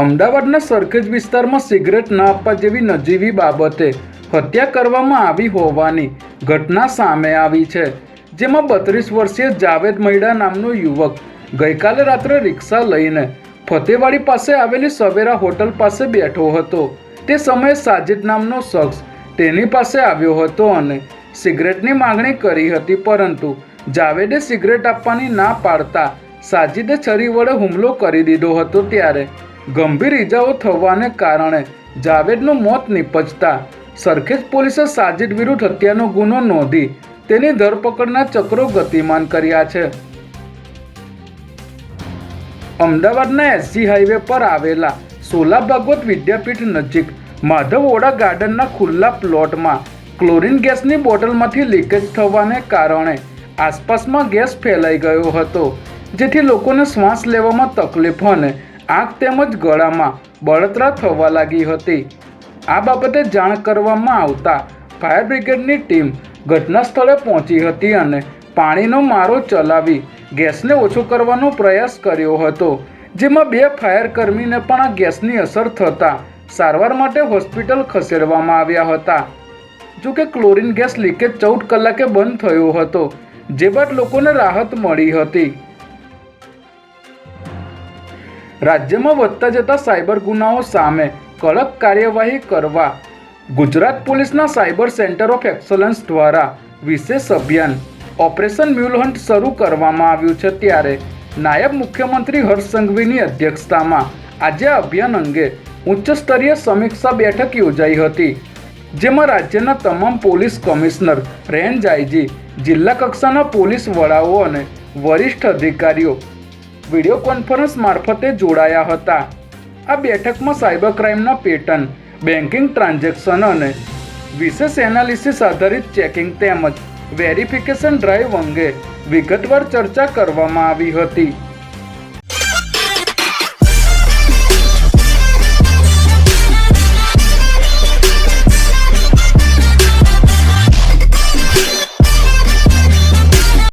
અમદાવાદના સરખેજ વિસ્તારમાં સિગરેટ ન આપવા જેવી નજીવી બાબતે હત્યા કરવામાં આવી હોવાની ઘટના સામે આવી છે, જેમાં બત્રીસ વર્ષીય જાવેદ મૈડા નામનો યુવક ગઈકાલે રાત્રે રિક્ષા લઈને ફતેવાડી પાસે આવેલી સવેરા હોટલ પાસે બેઠો હતો. તે સમયે સાજિદ નામનો શખ્સ તેની પાસે આવ્યો હતો અને સિગરેટની માંગણી કરી હતી, પરંતુ જાવેદે સિગરેટ આપવાની ના પાડતા સાજિદે છરી વડે હુમલો કરી દીધો હતો ત્યારે ગંભીર ઈજાઓ થવાને કારણે જાવેદનું મોત નિપજતા સરખેજ પોલીસે સાજિદ વિરુદ્ધ હત્યાનો ગુનો નોંધી તેની ધરપકડના ચક્રો ગતિમાન કર્યા છે. અમદાવાદના એસજી હાઈવે પર આવેલા સોલા ભાગવત વિદ્યાપીઠ નજીક માધવઓડા ગાર્ડનના ખુલ્લા પ્લોટમાં ક્લોરીન ગેસની બોટલમાંથી લીકેજ થવાને કારણે આસપાસમાં ગેસ ફેલાઈ ગયો હતો, જેથી લોકોને શ્વાસ લેવામાં તકલીફ અને આંખ તેમજ ગળામાં બળતરા થવા લાગી હતી. આ બાબતે જાણ કરવામાં આવતા ફાયર બ્રિગેડની ટીમ ઘટના સ્થળે પહોંચી હતી અને પાણીનો મારો ચલાવી ગેસને ઓછો કરવાનો પ્રયાસ કર્યો હતો, જેમાં બે ફાયર કર્મીને પણ આ ગેસની અસર થતાં સારવાર માટે હોસ્પિટલ ખસેડવામાં આવ્યા હતા. જો કે ક્લોરીન ગેસ લીકેજ ચૌદ કલાકે બંધ થયો હતો, જે બાદ લોકોને રાહત મળી હતી. રાજ્યમાં વધતા જતા સાયબર ગુનાઓ સામે કડક કાર્યવાહી કરવા ગુજરાત પોલીસના સાયબર સેન્ટર ઓફ એક્સલન્સ દ્વારા વિશેષ અભિયાન ઓપરેશન મ્યુલહન્ટ શરૂ કરવામાં આવ્યું છે ત્યારે નાયબ મુખ્યમંત્રી હર્ષ સંઘવીની અધ્યક્ષતામાં આજે અભિયાન અંગે ઉચ્ચ સ્તરીય સમીક્ષા બેઠક યોજાઈ હતી, જેમાં રાજ્યના તમામ પોલીસ કમિશનર રેન્જ આઈજી, જિલ્લા કક્ષાના પોલીસ વડાઓ અને વરિષ્ઠ અધિકારીઓ વીડિયો કોન્ફરન્સ મારફતે જોડાયા હતા. આ બેઠકમાં સાયબર ક્રાઇમના પેટર્ન બેન્કિંગ ટ્રાન્ઝેક્શન અને વિશેષ એનાલિસિસ આધારિત ચેકિંગ તેમજ વેરિફિકેશન ડ્રાઈવ અંગે વિગતવાર ચર્ચા કરવામાં આવી હતી.